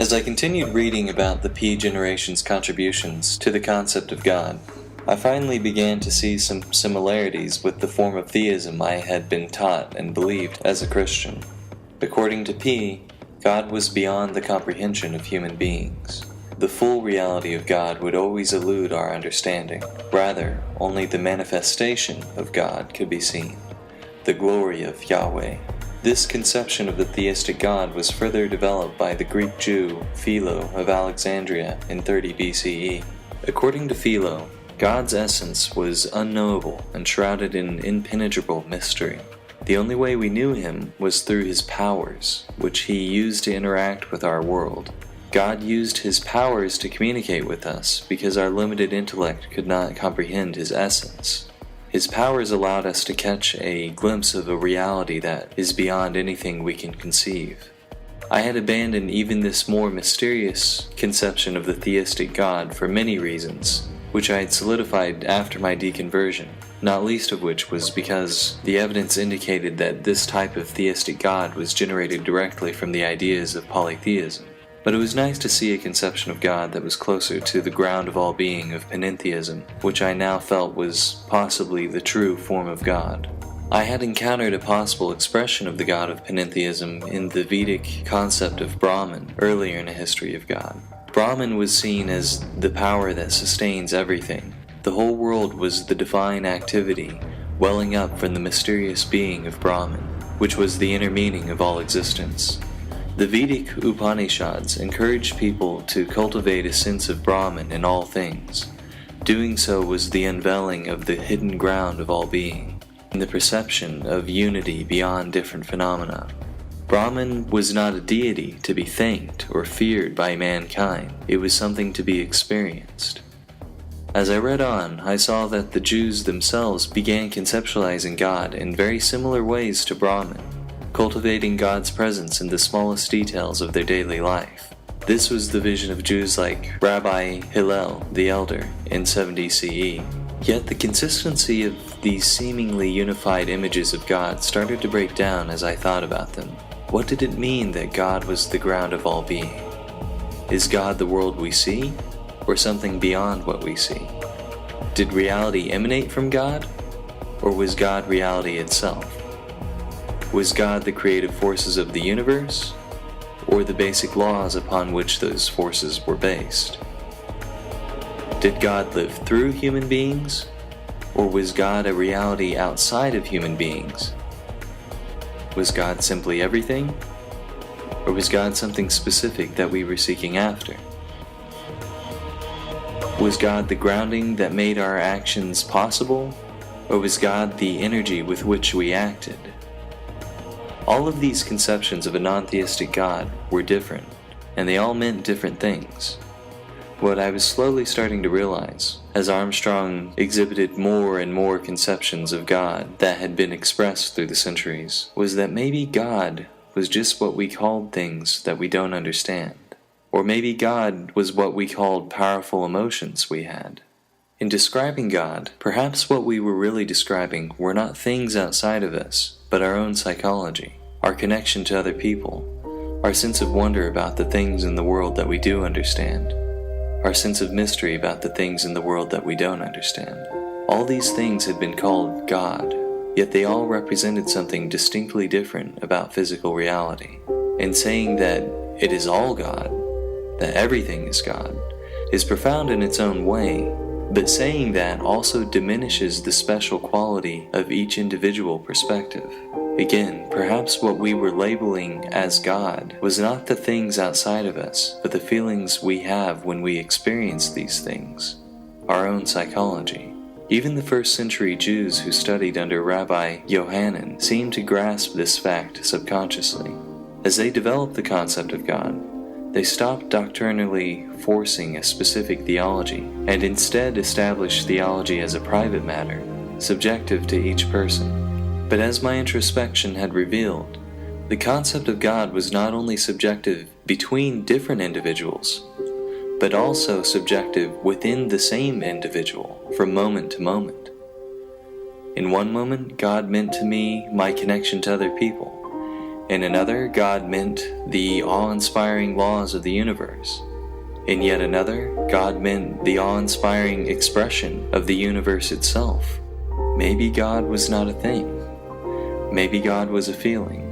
As I continued reading about the P generation's contributions to the concept of God, I finally began to see some similarities with the form of theism I had been taught and believed as a Christian. According to P, God was beyond the comprehension of human beings. The full reality of God would always elude our understanding. Rather, only the manifestation of God could be seen, the glory of Yahweh. This conception of the theistic God was further developed by the Greek Jew Philo of Alexandria in 30 BCE. According to Philo, God's essence was unknowable and shrouded in impenetrable mystery. The only way we knew him was through his powers, which he used to interact with our world. God used his powers to communicate with us because our limited intellect could not comprehend his essence. His powers allowed us to catch a glimpse of a reality that is beyond anything we can conceive. I had abandoned even this more mysterious conception of the theistic God for many reasons, which I had solidified after my deconversion, not least of which was because the evidence indicated that this type of theistic God was generated directly from the ideas of polytheism. But it was nice to see a conception of God that was closer to the ground of all being of panentheism, which I now felt was possibly the true form of God. I had encountered a possible expression of the God of panentheism in the Vedic concept of Brahman earlier in a history of God. Brahman was seen as the power that sustains everything. The whole world was the divine activity welling up from the mysterious being of Brahman, which was the inner meaning of all existence. The Vedic Upanishads encouraged people to cultivate a sense of Brahman in all things. Doing so was the unveiling of the hidden ground of all being, and the perception of unity beyond different phenomena. Brahman was not a deity to be thanked or feared by mankind, it was something to be experienced. As I read on, I saw that the Jews themselves began conceptualizing God in very similar ways to Brahman cultivating God's presence in the smallest details of their daily life. This was the vision of Jews like Rabbi Hillel the Elder in 70 CE. Yet the consistency of these seemingly unified images of God started to break down as I thought about them. What did it mean that God was the ground of all being? Is God the world we see, or something beyond what we see? Did reality emanate from God, or was God reality itself? Was God the creative forces of the universe, or the basic laws upon which those forces were based? Did God live through human beings, or was God a reality outside of human beings? Was God simply everything, or was God something specific that we were seeking after? Was God the grounding that made our actions possible, or was God the energy with which we acted? All of these conceptions of a non theistic God were different, and they all meant different things. What I was slowly starting to realize, as Armstrong exhibited more and more conceptions of God that had been expressed through the centuries, was that maybe God was just what we called things that we don't understand. Or maybe God was what we called powerful emotions we had. In describing God, perhaps what we were really describing were not things outside of us, but our own psychology our connection to other people, our sense of wonder about the things in the world that we do understand, our sense of mystery about the things in the world that we don't understand. All these things had been called God, yet they all represented something distinctly different about physical reality. And saying that it is all God, that everything is God, is profound in its own way, but saying that also diminishes the special quality of each individual perspective. Again, perhaps what we were labeling as God was not the things outside of us, but the feelings we have when we experience these things, our own psychology. Even the first century Jews who studied under Rabbi Yohanan seemed to grasp this fact subconsciously. As they developed the concept of God, they stopped doctrinally forcing a specific theology and instead established theology as a private matter, subjective to each person. But as my introspection had revealed, the concept of God was not only subjective between different individuals, but also subjective within the same individual from moment to moment. In one moment, God meant to me my connection to other people. In another, God meant the awe inspiring laws of the universe. In yet another, God meant the awe inspiring expression of the universe itself. Maybe God was not a thing. Maybe God was a feeling.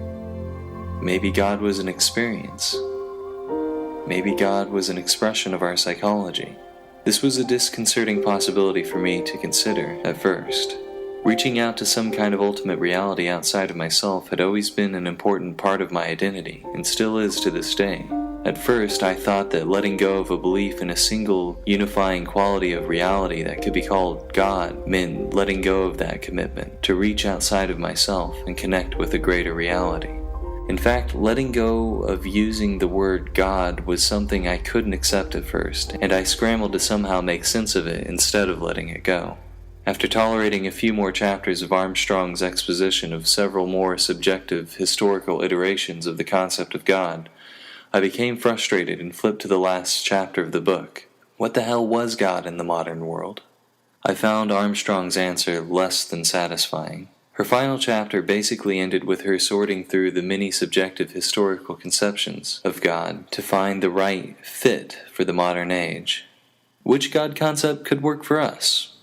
Maybe God was an experience. Maybe God was an expression of our psychology. This was a disconcerting possibility for me to consider at first. Reaching out to some kind of ultimate reality outside of myself had always been an important part of my identity, and still is to this day. At first, I thought that letting go of a belief in a single unifying quality of reality that could be called God meant letting go of that commitment to reach outside of myself and connect with a greater reality. In fact, letting go of using the word God was something I couldn't accept at first, and I scrambled to somehow make sense of it instead of letting it go. After tolerating a few more chapters of Armstrong's exposition of several more subjective historical iterations of the concept of God, I became frustrated and flipped to the last chapter of the book. What the hell was God in the modern world? I found Armstrong's answer less than satisfying. Her final chapter basically ended with her sorting through the many subjective historical conceptions of God to find the right fit for the modern age. Which God concept could work for us?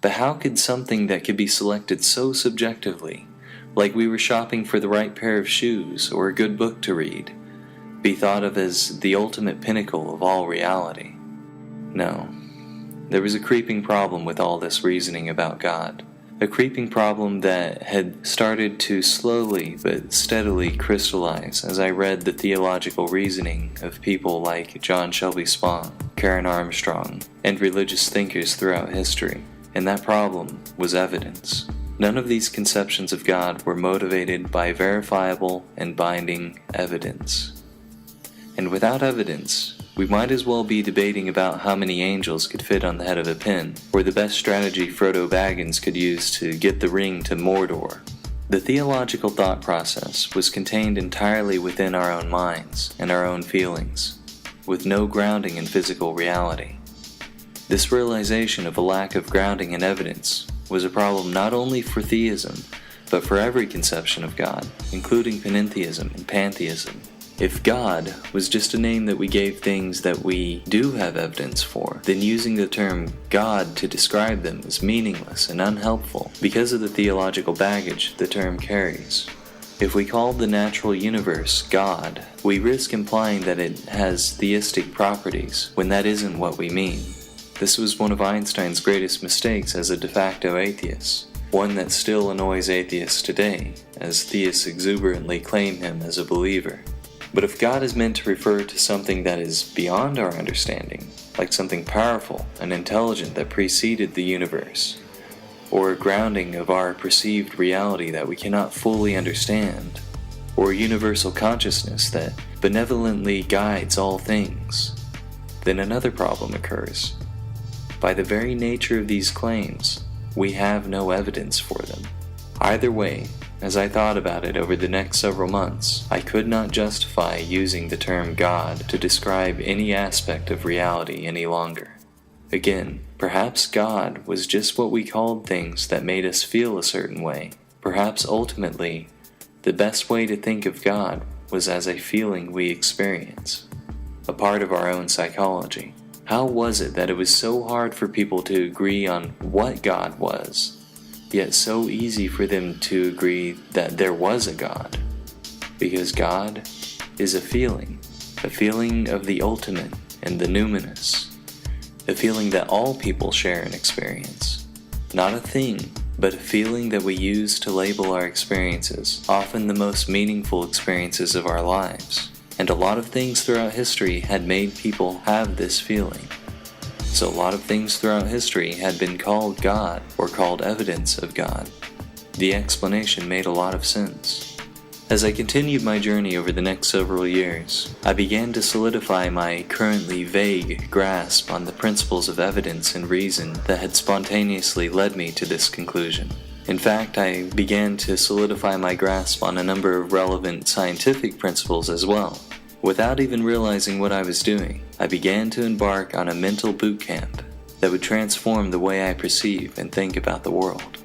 But how could something that could be selected so subjectively, like we were shopping for the right pair of shoes or a good book to read, be thought of as the ultimate pinnacle of all reality? No. There was a creeping problem with all this reasoning about God. A creeping problem that had started to slowly but steadily crystallize as I read the theological reasoning of people like John Shelby Spong, Karen Armstrong, and religious thinkers throughout history and that problem was evidence. None of these conceptions of God were motivated by verifiable and binding evidence. And without evidence, we might as well be debating about how many angels could fit on the head of a pin, or the best strategy Frodo Baggins could use to get the ring to Mordor. The theological thought process was contained entirely within our own minds and our own feelings, with no grounding in physical reality. This realization of a lack of grounding in evidence was a problem not only for theism, but for every conception of God, including panentheism and pantheism. If God was just a name that we gave things that we do have evidence for, then using the term God to describe them is meaningless and unhelpful because of the theological baggage the term carries. If we call the natural universe God, we risk implying that it has theistic properties when that isn't what we mean. This was one of Einstein's greatest mistakes as a de facto atheist, one that still annoys atheists today, as theists exuberantly claim him as a believer. But if God is meant to refer to something that is beyond our understanding, like something powerful and intelligent that preceded the universe, or a grounding of our perceived reality that we cannot fully understand, or a universal consciousness that benevolently guides all things, then another problem occurs. By the very nature of these claims, we have no evidence for them. Either way, as I thought about it over the next several months, I could not justify using the term God to describe any aspect of reality any longer. Again, perhaps God was just what we called things that made us feel a certain way. Perhaps ultimately, the best way to think of God was as a feeling we experience, a part of our own psychology. How was it that it was so hard for people to agree on what God was, yet so easy for them to agree that there was a God? Because God is a feeling, a feeling of the ultimate and the numinous, a feeling that all people share and experience. Not a thing, but a feeling that we use to label our experiences, often the most meaningful experiences of our lives and a lot of things throughout history had made people have this feeling. So a lot of things throughout history had been called God or called evidence of God. The explanation made a lot of sense. As I continued my journey over the next several years, I began to solidify my currently vague grasp on the principles of evidence and reason that had spontaneously led me to this conclusion. In fact, I began to solidify my grasp on a number of relevant scientific principles as well. Without even realizing what I was doing, I began to embark on a mental boot camp that would transform the way I perceive and think about the world.